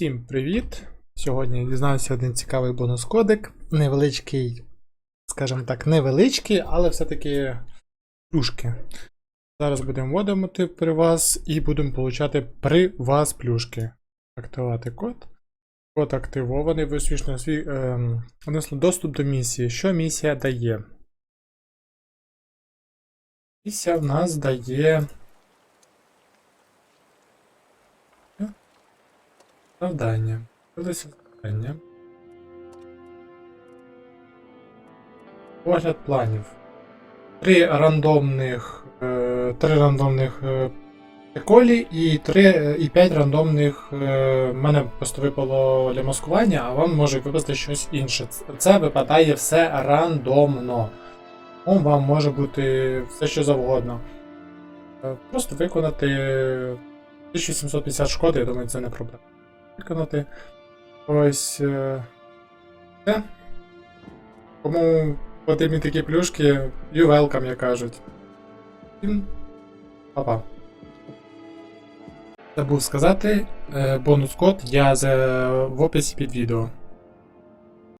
Всім привіт! Сьогодні дізнався один цікавий бонус-кодик. Невеличкий, скажімо так, невеличкий, але все-таки плюшки. Зараз будемо вводити при вас і будемо получати при вас плюшки. Активувати код. Код активований, ви успішно ем, внесли доступ до місії. Що місія дає? Місія в нас дає. Завдання. Дивися завдання. Огляд планів. Три рандомних. Е, три рандомних е, приколі і три, е, і п'ять рандомних. Е, в мене просто випало для маскування, а вам може випасти щось інше. Це- випадає все рандомно. Ну, Вам може бути все що завгодно. Е, Просто виконати 1750 шкоди, я думаю, це не проблема виконати. Ось. е, Все. Кому потрібні такі плюшки, you welcome, як кажуть. Папа. Забув сказати, е, бонус код я в описі під відео.